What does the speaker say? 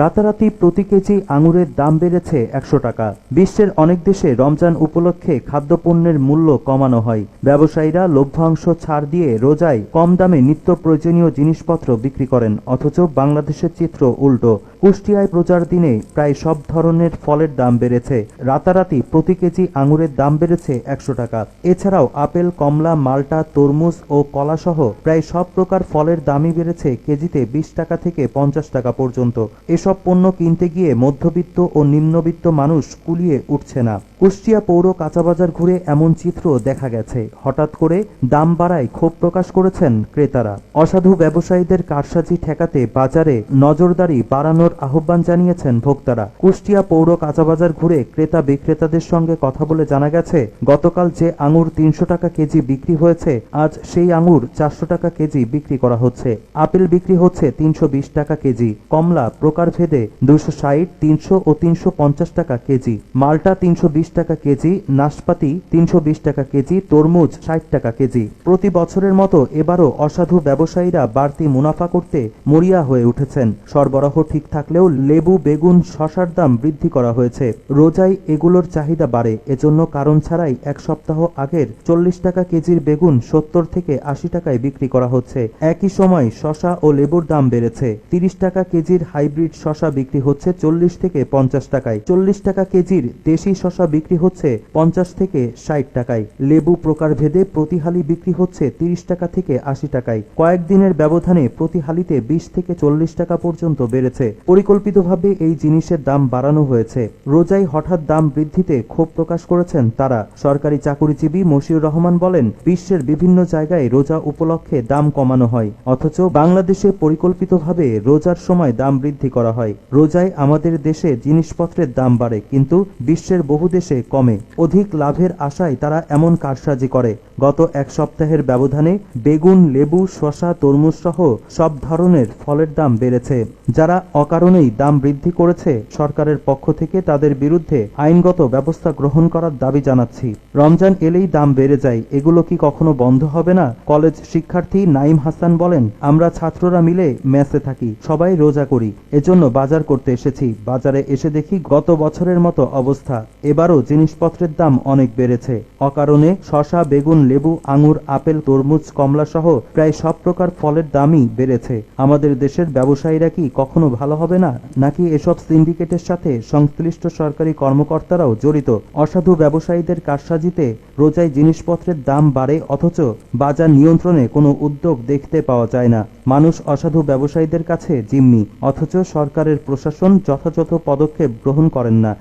রাতারাতি প্রতি কেজি আঙুরের দাম বেড়েছে একশো টাকা। বিশ্বের অনেক দেশে রমজান উপলক্ষে খাদ্যপণ্যের মূল্য কমানো হয়। ব্যবসায়ীরা লভ্যাংশ ছাড় দিয়ে রোজায় কম দামে নিত্য প্রয়োজনীয় জিনিসপত্র বিক্রি করেন, অথচ বাংলাদেশের চিত্র উল্টো। কুষ্টিয়ায় প্রচার দিনে প্রায় সব ধরনের ফলের দাম বেড়েছে। রাতারাতি প্রতি কেজি আঙুরের দাম বেড়েছে একশো টাকা। এছাড়াও আপেল, কমলা, মাল্টা, তরমুজ ও কলাসহ প্রায় সব প্রকার ফলের দামই বেড়েছে কেজিতে বিশ টাকা থেকে পঞ্চাশ টাকা পর্যন্ত। এসব পণ্য কিনতে গিয়ে মধ্যবিত্ত ও নিম্নবিত্ত মানুষ কুলিয়ে উঠছে না। কুষ্টিয়া পৌর কাঁচাবাজার ঘুরে এমন চিত্র দেখা গেছে। হঠাৎ করে দাম বাড়ায় ক্ষোভ প্রকাশ করেছেন ক্রেতারা। অসাধু ব্যবসায়ীদের কারসাজি ঠেকাতে বাজারে নজরদারি বাড়ানোর আহ্বান জানিয়েছেন ভোক্তারা। কুষ্টিয়া পৌর কাঁচাবাজার ঘুরে ক্রেতা বিক্রেতাদের সঙ্গে কথা বলে জানা গেছে, গতকাল যে আঙুর তিনশো টাকা কেজি বিক্রি হয়েছে, আজ সেই আঙুর চারশো টাকা কেজি বিক্রি করা হচ্ছে। আপেল বিক্রি হচ্ছে তিনশো বিশ টাকা কেজি। কমলা প্রকারভেদে দুশো ষাট, তিনশো ও তিনশো পঞ্চাশ টাকা কেজি, মালটা তিনশো বিশ টাকা কেজি, নাশপাতি তিনশো বিশ টাকা কেজি, তরমুজ ষাট টাকা কেজি। প্রতি বছরের মতো এবারও অসাধু ব্যবসায়ীরা বাড়তি মুনাফা করতে মরিয়া হয়ে উঠেছেন। সরবরাহ ঠিক থাকলেও লেবু, বেগুন, শশার দাম বৃদ্ধি করা হয়েছে। রোজাই এগুলোর চাহিদা বাড়ে, এজন্য কারণ ছাড়াই এক সপ্তাহ আগের চল্লিশ টাকা কেজির বেগুন সত্তর থেকে আশি টাকায় বিক্রি করা হচ্ছে। একই সময় শশা ও লেবুর দাম বেড়েছে। তিরিশ টাকা কেজির হাইব্রিড শশা বিক্রি হচ্ছে চল্লিশ থেকে পঞ্চাশ টাকায়। চল্লিশ টাকা কেজির দেশি শশা বিক্রি হচ্ছে পঞ্চাশ থেকে ষাট টাকায়। লেবু প্রকারভেদে প্রতি হালি বিক্রি হচ্ছে তিরিশ টাকা থেকে আশি টাকায়। কয়েকদিনের ব্যবধানে প্রতি হালিতে বিশ থেকে চল্লিশ টাকা পর্যন্ত বেড়েছে। পরিকল্পিতভাবে এই জিনিসের দাম বাড়ানো হয়েছে। রোজাই হঠাৎ দাম বৃদ্ধিতে ক্ষোভ প্রকাশ করেছেন তারা। সরকারি চাকুরিজীবী মশিউর রহমান বলেন, বিশ্বের বিভিন্ন জায়গায় রোজা উপলক্ষে দাম কমানো হয়। অথচ বাংলাদেশে পরিকল্পিতভাবে রোজার সময় দাম বৃদ্ধি করা হয়। রোজায় আমাদের দেশে জিনিসপত্রের দাম বাড়ে, কিন্তু বিশ্বের বহু দেশে কমে। অধিক লাভের আশায় তারা এমন কারসাজি করে। গত এক সপ্তাহের ব্যবধানে বেগুন, লেবু শশা তরমুজ সহ সব ধরনের ফলের দাম বেড়েছে, যারা অকারণেই দাম বৃদ্ধি করেছে সরকারের পক্ষ থেকে তাদের বিরুদ্ধে আইনগত ব্যবস্থা গ্রহণ করার দাবি জানাচ্ছি। রমজান এলেই দাম বেড়ে যায়, এগুলো কি কখনো বন্ধ হবে না? কলেজ শিক্ষার্থী নাইম হাসান বলেন, আমরা ছাত্ররা মিলে মেসে থাকি, সবাই রোজা করি, এজন্য বাজার করতে এসেছি। বাজারে এসে দেখি গত বছরের মতো অবস্থা। এবারও জিনিসপত্রের দাম অনেক বেড়েছে। অকারণে শশা বেগুন লেবু, আঙুর, আপেল, তরমুজ কমলা সহ প্রায় সব প্রকার ফলের দামই বেড়েছে। আমাদের দেশের ব্যবসায়ীরা কি কখনো ভালো হবে না, নাকি এসব সিন্ডিকেটের সাথে সংশ্লিষ্ট সরকারি কর্মকর্তারাও জড়িত? অসাধু ব্যবসায়ীদের কারসাজিতে রোজায় জিনিসপত্রের দাম বাড়ে, অথচ বাজার নিয়ন্ত্রণে কোনো উদ্যোগ দেখতে পাওয়া যায় না। মানুষ অসাধু ব্যবসায়ীদের কাছে জিম্মি, অথচ সরকারের প্রশাসন যথাযথ পদক্ষেপ গ্রহণ করেন না।